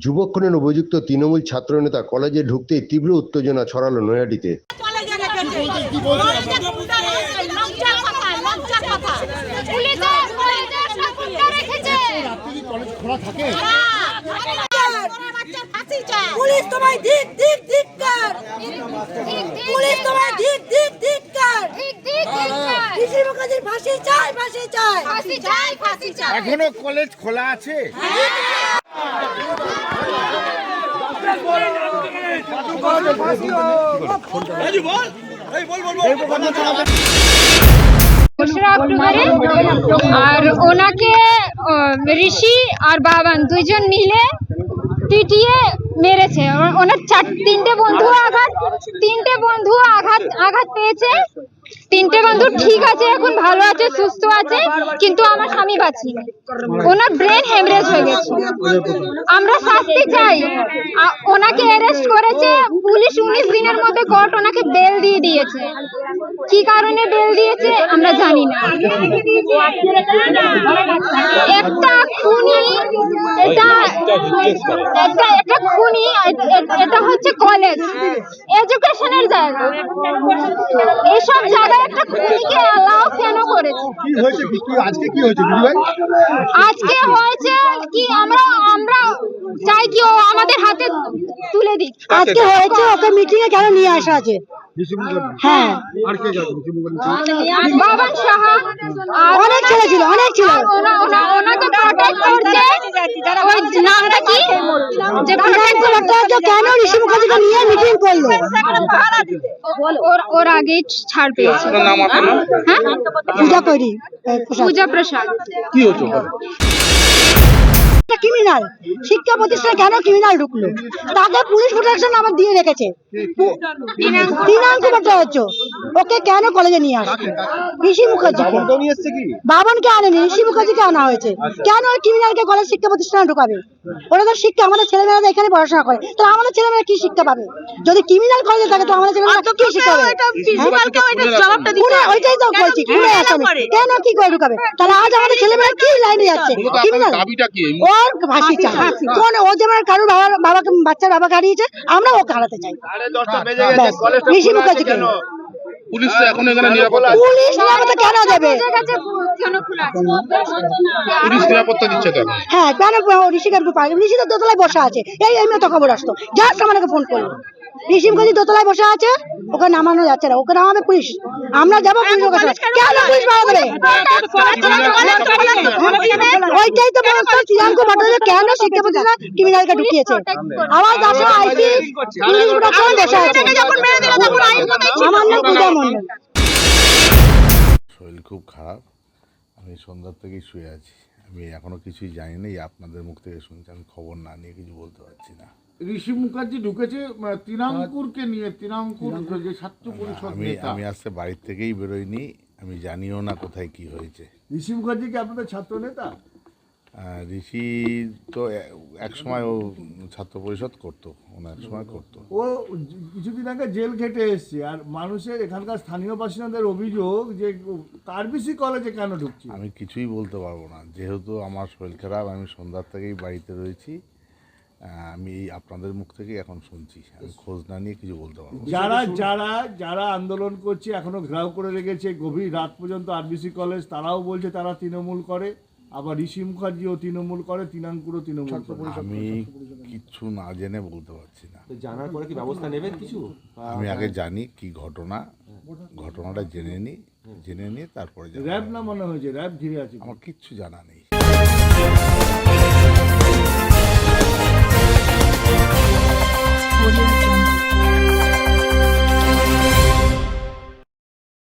যুবক্ষণের অভিযুক্ত তৃণমূল ছাত্রনেতা কলেজে ঢুকতেই তীব্র উত্তেজনা ছড়ালো পুলিশে পুলিশ তোমায় মুখার্জির ফাঁসি চাই ফাঁসি চাই ফাঁসি চাই ফাঁসি চাই এখনও কলেজ খোলা আছে? আর ওনাকে ঋষি আর বাবান দুইজন মিলে পিটিয়ে মেরেছে। ওনার চার, তিনটে বন্ধু আঘাত, তিনটে বন্ধু আঘাত আঘাত পেয়েছে। তিনটে বন্ধু ঠিক আছে, এখন ভালো আছে, সুস্থ আছে, কিন্তু আমার স্বামী বাঁচি। ওনার ব্রেন হেমরেজ হয়ে গেছে। আমরা শাস্তি চাই। ওনাকে অ্যারেস্ট করেছে, পুলিশ উনিশ দিনের মধ্যে কোর্ট ওনাকে বেল দিয়ে দিয়েছে। কি কারণে বেল দিয়েছে, আমরা জানি না। একটা খুনি, এটা একটা একটা খুনি এটা হচ্ছে কলেজ এডুকেশনের জায়গা। এইসব জায়গায় একটা খুনিকে অ্যালাউ কেন করেছে? কি হয়েছে? কি কি- আজকে কি হয়েছে দিদি ভাই? আজকে হয়েছে কি আমরা আমরা চাই কি ও আমাদের হাতে তুলে দিক। আজকে হয়েছে ওকে মিটিং এ কেন নিয়ে আসা আছে? হ্যাঁ। সাহা অনেক ছেলে ছিল, অনেক ছিল। আর ওনা- ওনা- ওনাকে প্রোটেক্ট করছে ওই নামটা কি যে protect ভট্টাচার্য কেন ঋষি মুখার্জিকে নিয়ে মিটিং করল? ওর ওর আগেই ছাড় পেয়েছে। হ্যাঁ? পূজা করি পূজা। প্রসাদ। কি হয়েছে ওখানে? ক্রিমিনাল শিক্ষা প্রতিষ্ঠানে কেন ক্রিমিনাল ঢুকলো? তাকে পুলিশ প্রোটেকশন আমার দিয়ে রেখেছে। দিনাঙ্কু ভট্টাচার্য ওকে কেন কলেজে নিয়ে আসছে ঋষি মুখার্জিকে। বাবনকে আনেনি ঋষি মুখার্জিকে আনা হয়েছে। কেন ওই ক্রিমিনালকে কলেজ শিক্ষা প্রতিষ্ঠানে ঢুকাবে? ওরা তো শিক্ষা আমাদের ছেলেমেয়েরা তো এখানে পড়াশোনা করে। তাহলে আমাদের ছেলেমেয়েরা কি শিক্ষা পাবে? যদি ক্রিমিনাল কলেজে থাকে তো আমাদের ছেলেমেয়েরা কি শিক্ষা পাবে? ওইটাই তো বলছি আসামি কেন কি করে ঢুকাবে? তাহলে আজ আমাদের ছেলেমেয়েরা কি লাইনে যাচ্ছে? ক্রিমিনাল দাবিটা ফাঁসি চাই? কোন ও যেমন কারোর বাবা বাবাকে বাচ্চার বাবাকে হারিয়েছে আমরা ওকে হারাতে চাই। ব্যাস, ঋষি মুখার্জিকে পুলিশ তো এখন এখানে নিরাপত্তা পুলিশ নিরাপত্তা কেন দেবে? পুলিশ নিরাপত্তা দিচ্ছে হ্যাঁ কেন পারে ঋষি তো দোতলায় বসা আছে। এই এই তো খবর আসতো। জাস্ট আমাকে ফোন করল। ঋষি মুখার্জি দোতলায় বসে আছে? ওকে নামানো যাচ্ছে না ওকে নামাবে পুলিশ। আমরা যাব পুলিশের কাছে। কেন পুলিশ মারা ওইটাই তো ব্যবস্থা। শ্রীরামকে ভট্টাচার্য কেন শিক্ষা প্রতিষ্ঠানে ক্রিমিনালকে ঢুকিয়েছে? আমার কাছে আইসি পুলিশ প্রোটেকশন বসে আছে। আমার নাম পূজা মন্ডল শরীর খুব খারাপ। আমি সন্ধ্যার থেকেই শুয়ে আছি। আমি এখনও কিছুই জানি না এই আপনাদের মুখ থেকে শুনছি আমি খবর না নিয়ে কিছু বলতে পারছি না। ঋষি মুখার্জি ঢুকেছে তৃণাঙ্কুরকে নিয়ে তৃণাঙ্কুর যে ছাত্র পরিষদ আমি আমি আজকে বাড়ির থেকেই বেরোইনি আমি জানিও না কোথায় কি হয়েছে। ঋষি মুখার্জি কি আপনাদের ছাত্র নেতা? ঋষি তো এক সময় ও ছাত্র পরিষদ করতো ওনার এক সময় করতো। ও কিছুদিন আগে জেল খেটে এসছে আর মানুষের এখানকার স্থানীয় বাসিন্দাদের অভিযোগ যে কারবিসি কলেজে কেন ঢুকছে? আমি কিছুই বলতে পারব না যেহেতু আমার শরীর খারাপ আমি সন্ধ্যার থেকেই বাড়িতে রয়েছি আমি এই আপনাদের মুখ থেকেই এখন শুনছি আমি খোঁজ না নিয়ে কিছু বলতে পারব যারা যারা যারা আন্দোলন করছে এখনও ঘেরাও করে রেখেছে গভীর রাত পর্যন্ত আরবিসি কলেজ তারাও বলছে তারা তৃণমূল করে। আবার ঋষি মুখার্জিও তৃণমূল করে তৃণাঙ্কুরও তৃণমূল করে। আমি কিছু না জেনে বলতে পারছি না। জানার পরে কি ব্যবস্থা নেবেন কিছু? আমি আগে জানি কি ঘটনা ঘটনাটা জেনে নিই জেনে নিয়ে তারপরে। র্যাব না মনে হয়েছে? র্যাব ঘিরে আছে আমার কিচ্ছু জানা নেই।